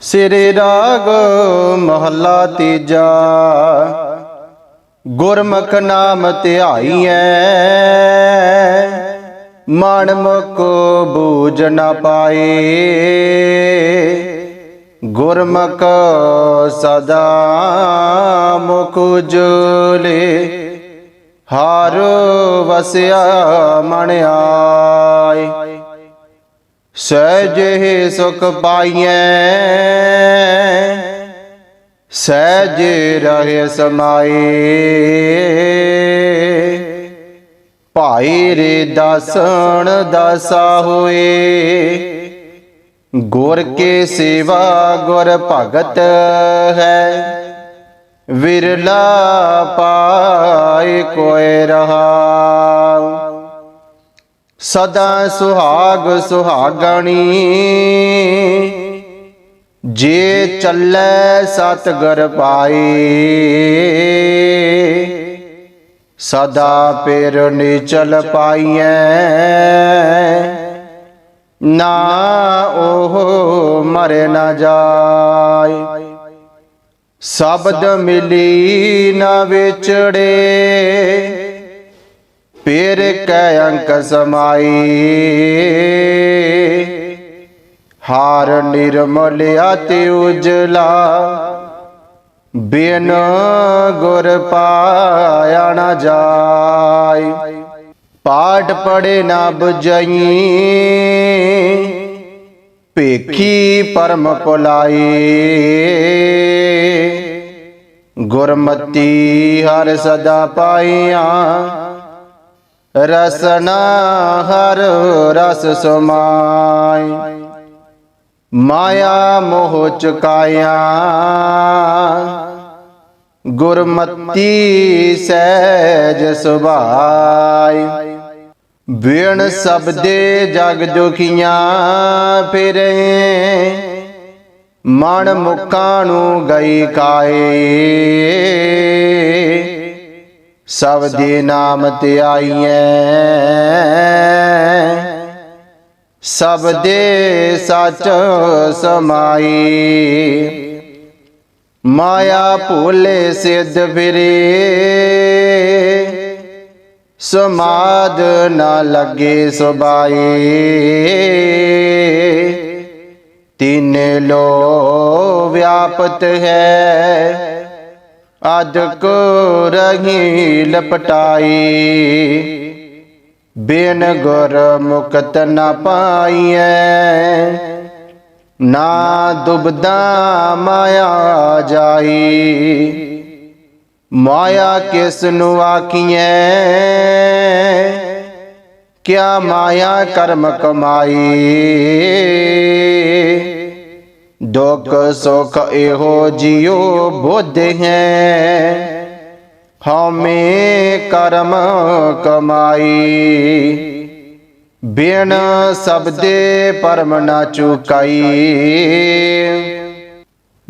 ਸਿਰੇ ਰਾਗ ਮਹੱਲਾ ਤੀਜਾ। ਗੁਰਮੁਖ ਨਾਮ ਧਿਆਈਐ, ਮਨ ਮੁਖ ਬੂਝ ਨਾ ਪਾਏ। ਗੁਰਮੁਖ ਸਦਾ ਮੁਖ ਜੁਲੇ ਹਰ ਵਸਿਆ ਮਨ ਆਏ। ਸਹਿਜੇ ਸੁਖ ਪਾਈਐ। ਸਹਿਜ ਰਹੇ ਸਮਾਏ। ਭਾਈ ਰੇ ਦਾਸਣ ਦਾਸਾ ਹੋਏ। ਗੁਰ ਕੇ ਸੇਵਾ ਗੁਰ ਭਗਤ ਹੈ। ਵਿਰਲਾ ਪਾਏ ਕੋਇ ਰਹਾ। ਸਦਾ ਸੁਹਾਗ ਸੁਹਾਗਣੀ। ਜੇ ਚੱਲੈ ਸਤਗੁਰ ਪਾਈ, ਸਦਾ ਪੇਰ ਨਿਚਲ ਪਾਈਐ। ਨਾ ਉਹ ਮਰੇ ਨਾ ਜਾਏ ਸ਼ਬਦ ਮਿਲੀ ਨਾ ਵਿਚੜੇ ਪੇਰ ਕੈ ਅੰਕ ਸਮਾਈ। ਹਾਰ ਨਿਰਮਲ ਅਤਿ ਉਜਲਾ। ਬਿਨ ਗੁਰ ਪਾਇਆ ਨਾ ਜਾਏ ਪਾਠ ਪੜੇ ਨਾ 부ਜਈ ਭੇਖੀ ਪਰਮ ਪੁਲਾਈ ਗੁਰਮਤੀ ਹਰ ਸਦਾ ਪਾਈਆਂ। ਰਸਨਾ ਹਰ ਰਸ ਸਮਾਈ। ਮਾਇਆ ਮੋਹ ਚੁਕਾਇਆ। ਗੁਰਮਤੀ ਸਹਿਜ ਸੁਭਾਈ। ਬਿਨ ਸਬਦੇ ਜਗ ਦੁਖੀਆਂ ਫਿਰੇ। ਮਨ ਮੁਕਾਂ ਨੂੰ ਗਈ ਕਾਏ। ਸਭ ਦੇ ਨਾਮ ਧਿਆਈਐ ਸਭ ਦੇ ਸੱਚ ਸਮਾਈ। ਮਾਇਆ ਭੂਲੇ ਸਿੱਧ ਫਿਰੇ। ਸਮਾਦ ਨਾ ਲੱਗੇ ਸੁਬਾਈ। ਤਿੰਨ ਲੋ ਵਿਆਪਤ ਹੈ। ਅਦਕ ਰਹੀ ਲਪਟਾਈ। ਬਿਨ ਗੁਰ ਮੁਕਤ ਨ ਪਾਈਐ। ਨਾ ਦੁਬਦਾ ਮਾਇਆ ਜਾਈ। ਮਾਇਆ ਕਿਸ ਨੂੰ ਆਖੀਐ। ਕਿਆ ਮਾਇਆ ਕਰਮ ਕਮਾਈ। ਦੁੱਖ ਸੁਖ ਇਹੋ ਜਿਉ ਬੁੱਧ ਹੈ। ਹਉਮੈ ਕਰਮ ਕਮਾਈ। ਬਿਨ ਸਬਦੇ ਪਰਮ ਨਾ ਚੁਕਾਈ।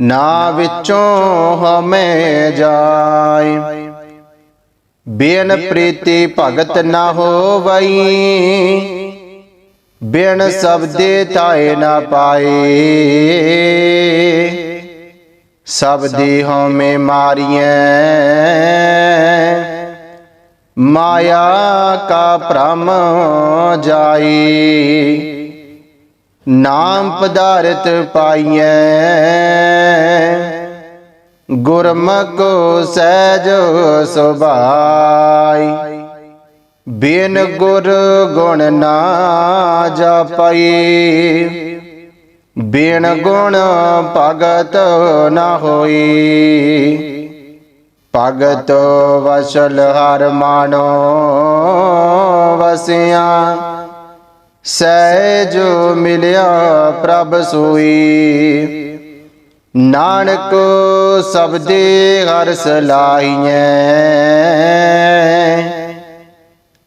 ਨਾ ਵਿੱਚੋਂ ਹਮੇ ਜਾਏ। ਬਿਨ ਪ੍ਰੀਤੀ ਭਗਤ ਨਾ ਹੋਵਈ। ਬਿਨ ਸਬਦੇ ਤਾਏ ਨਾ ਪਾਏ। ਸਬਦੀ ਹਉਮੈ ਮਾਰੀਐ। ਮਾਇਆ ਕਾ ਭ੍ਰਮ ਜਾਈ ਨਾਮ ਪਦਾਰਥ ਪਾਈਐ। ਗੁਰਮੁਖ ਸਹਿਜ ਸੁਭਾਈ। ਬਿਨ ਗੁਰ ਗੁਣ ਨਾ ਜਾਪਈ। ਬਿਨ ਗੁਣ ਭਗਤ ਨਾ ਹੋਈ। ਭਗਤ ਵਸਲ ਹਰ ਮਾਨੋ ਵਸਿਆ। ਸਹਿਜ ਮਿਲਿਆ ਪ੍ਰਭ ਸੋਈ। ਨਾਨਕ ਸਬਦੇ ਹਰ ਸਲਾਈਐ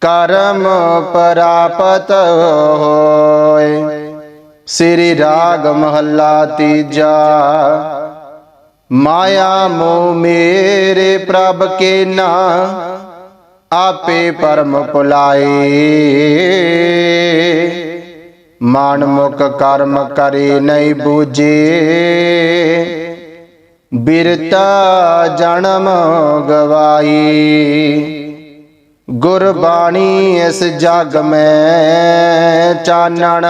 ਕਰਮ ਪ੍ਰਾਪਤ ਹੋਏ। ਸ੍ਰੀ ਰਾਗ ਮਹੱਲਾ ਤੀਜਾ। ਮਾਇਆ ਮੋਹ ਮੇਰੇ ਪ੍ਰਭ ਕੇ ਨਾ ਆਪੇ ਪਰਮ ਪੁਲਾਏ ਮਨ ਮੁਖ ਕਰਮ ਕਰੇ ਨਹੀਂ ਬੂਝੇ। ਬਿਰਤਾ ਜਨਮ ਗਵਾਈ। ਗੁਰਬਾਣੀ ਇਸ ਜਗ ਮੈਂ ਚਾਨਣ,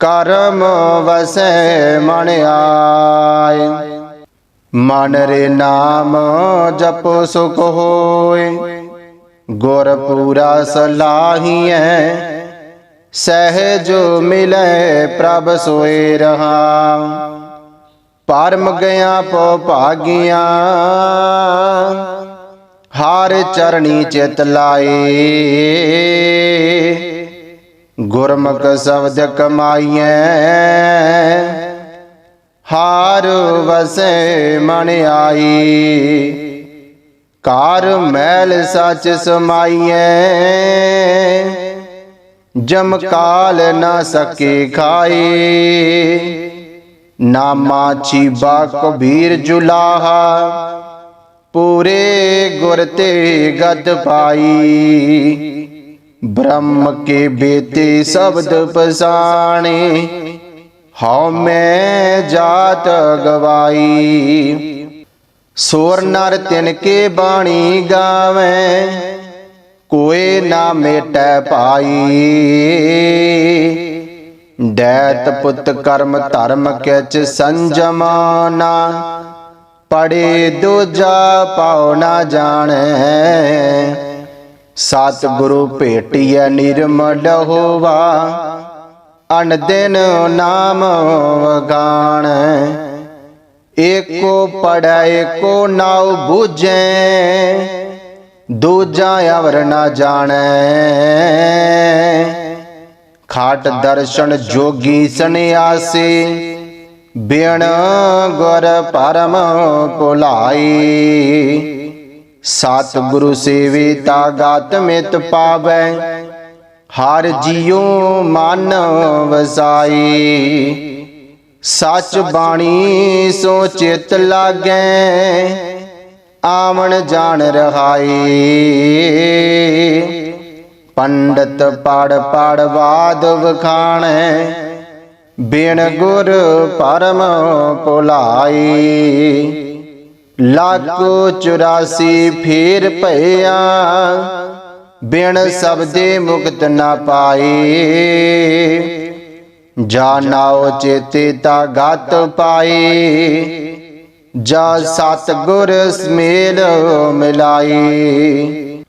ਕਰਮ ਵਸੈ ਮਨ ਆਏ। ਮਨ ਰੇ ਨਾਮ ਜਪ ਸੁਖ ਹੋਏ ਗੁਰ ਪੂਰਾ ਸਲਾਹੀਐ, ਸਹਿਜ ਮਿਲੈ ਪ੍ਰਭ ਸੋਏ ਰਹਾ। ਪਰਮ ਗਿਆ ਪੋ ਭਾਗੀਆਂ ਹਾਰ ਚਰਣੀ ਚਿਤ ਲਾਏ। ਗੁਰਮੁਖ ਸ਼ਬਦ ਕਮਾਈਐ। ਹਾਰ ਵਸੈ ਮਨ ਆਈ। ਕਾਰ ਮੈਲ ਸੱਚ ਸਮਾਈਐ। ਜਮ ਕਾਲ ਨਾ ਸਕੇ ਖਾਏ। ਨਾਮਾ ਚੀਬਾ ਕਬੀਰ ਜੁਲਾਹਾ। ਪੂਰੇ ਗੁਰ ਤੇ ਗਦ ਪਾਈ। ਬ੍ਰਹਮ ਕੇ ਬੇਤੇ ਸ਼ਬਦ ਪਸਾਣੇ। ਹਉ ਮੈਂ ਜਾਤ ਗਵਾਈ। ਸੋਰ ਨਰ ਤਿਨ ਕੇ ਬਾਣੀ ਗਾਵੇ। ਕੋਏ ਨਾ ਮੇਟੈ ਪਾਈ। ਡੈਤ ਪੁੱਤ ਕਰਮ ਧਰਮ ਕਿਚ ਸੰਜਮਾਨਾ। ਪੜੇ ਦੂਜਾ ਪਾਉ ਨਾ ਜਾਣੈ। ਸਤ ਗੁਰੂ ਭੇਟਿਐ ਨਿਰਮਲ ਹੋਵਾ। ਅਨ ਦਿਨ ਨਾਮ ਵਗਾਣ। ਏਕੋ ਪੜੈ ਏਕੋ ਨਾਉ ਬੂਝੈ। ਦੂਜਾ ਅਵਰ ਨਾ ਜਾਣੈ। ਖਾਟ ਦਰਸ਼ਨ ਜੋਗੀ ਸੰਿਆਸੀ ਬਿਨ ਗੁਰ ਪਰਮ ਭੁਲਾਈ। ਸਤ ਗੁਰੂ ਸੇਵੀ ਤਾ ਗਾਤ ਮਿਤ ਪਾਵੈ, ਹਰ ਜੀਉ ਮਨ ਵਸਾਈ। ਸੱਚ ਬਾਣੀ ਸੋ ਚਿਤ ਲਾਗੈ, ਆਵਣ ਜਾਣ ਰਹਾਈ। ਪੰਡਤ ਪੜ ਪੜ ਬਾਦ ਵਖਾਣੈ ਬਿਨ ਗੁਰ ਪਰਮ ਭੁਲਾਈ। ਲਾਕੋ 84 ਫੇਰ ਭਇਆ, ਬਿਨ ਸਬਦੇ ਮੁਕਤ ਨਾ ਪਾਈ। ਜਾ ਨਾਉ ਚੇਤੇ ਤਾ ਗਤ ਪਾਈ, ਜਾ ਸਤ ਗੁਰ ਸਮੇਲ ਮਿਲਾਈ।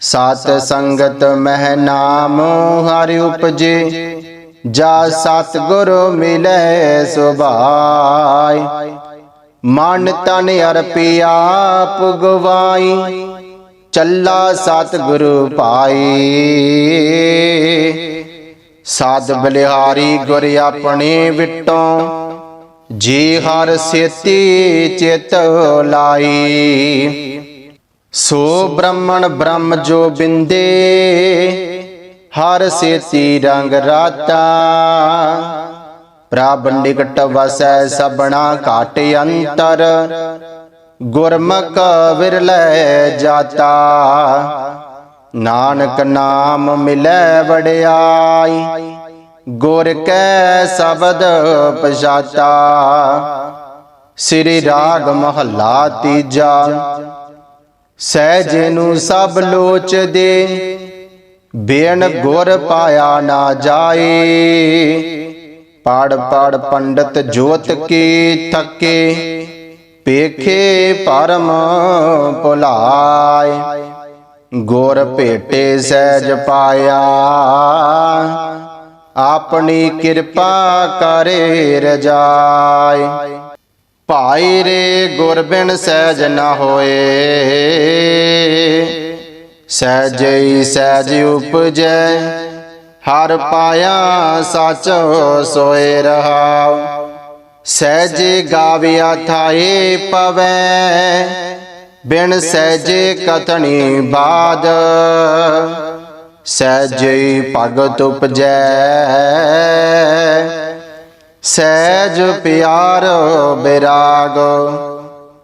ਸਤ ਸੰਗਤ ਮਹਿ ਨਾਮ ਹਰਿ ਉਪਜੇ ਜਾ ਸਤ ਗੁਰ ਮਿਲੈ ਸੁਭਾਈ। ਮਨ ਤਨ ਅਰਪਿਆ ਪੁਗਵਾਈ ਚੱਲਾ ਸਤ ਗੁਰੂ ਪਾਈ ਸਾਧ ਬਲਿਹਾਰੀ ਗੁਰ ਆਪਣੇ ਵਿਟੋਂ, ਜੀ ਹਰ ਸੇਤੀ ਚਿਤ ਲਾਈ। ਸੋ ਬ੍ਰਹਮਣ ਬ੍ਰਹਮ ਜੋ ਬਿੰਦੇ ਹਰ ਸੇਤੀ ਰੰਗ ਰਾਤਾ। ਪ੍ਰਭ ਨਿਕਟ ਵਸੈ ਸਬਣਾ ਘਾਟ ਅੰਤਰ। ਗੁਰਮੁਖ ਵਿਰਲੇ ਜਾਤਾ। ਨਾਨਕ ਨਾਮ ਮਿਲੈ ਵਡਿਆਈ। ਗੁਰ ਕੈ ਸ਼ਬਦ ਪਛਾਤਾ। ਸ੍ਰੀ ਰਾਗ ਮਹੱਲਾ ਤੀਜਾ। ਸਹਿਜ ਨੂੰ ਸਭ ਲੋਚ ਦੇ ਬੇਨ ਗੁਰ ਪਾਇਆ ਨਾ ਜਾਏ। ਪੜ ਪੜ ਪੰਡਤ ਜੋਤ ਕੀ ਥਕੇ। ਪੇਖੇ ਪਰਮ ਭੁਲਾਏ। ਗੁਰ ਭੇਟੇ ਸਹਿਜ ਪਾਇਆ। ਆਪਣੀ ਕਿਰਪਾ ਕਰੇ ਰਜਾਈ ਭਾਈ ਰੇ ਗੁਰ ਬਿਨ ਸਹਿਜ ਨਾ ਹੋਏ। ਸਹਿਜਈ ਸਹਿਜ ਉਪਜੈ, ਹਰ ਪਾਇਆ ਸਚ ਸੋਏ ਰਹਾਉ। ਸਹਿਜੇ ਗਾਵਿਆ ਥਾਏ ਪਵੈ, ਬਿਨ ਸਹਿਜੇ ਕਥਣੀ ਬਾਦ। ਸਹਿਜੇ ਭਗਤ ਉਪਜੈ, ਸਹਿਜ ਪਿਆਰ ਬਿਰਾਗ।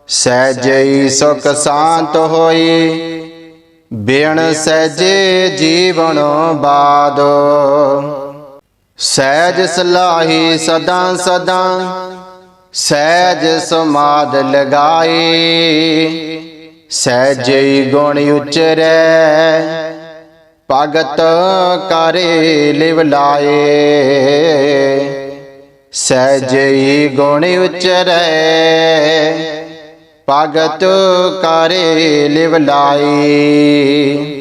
ਸਹਿਜਈ ਸੁਖ ਸ਼ਾਂਤ ਹੋਈ ਬਿਨ ਸਹਿਜੇ ਜੀਵਨ ਬਾਦ। ਸਹਿਜ ਸਲਾਹੀ ਸਦਾ ਸਦਾ, ਸਹਿਜ ਸਮਾਦ ਲਗਾਏ ਸਹਿਜਈ ਗੁਣ ਉਚਰੈ, ਭਗਤ ਕਰੇ ਲਿਵ ਲਾਏ। ਸਹਿਜਈ ਗੁਣ ਉਚਰੈ ਭਗਤ ਕਰੇ ਲਿਵ ਲਾਏ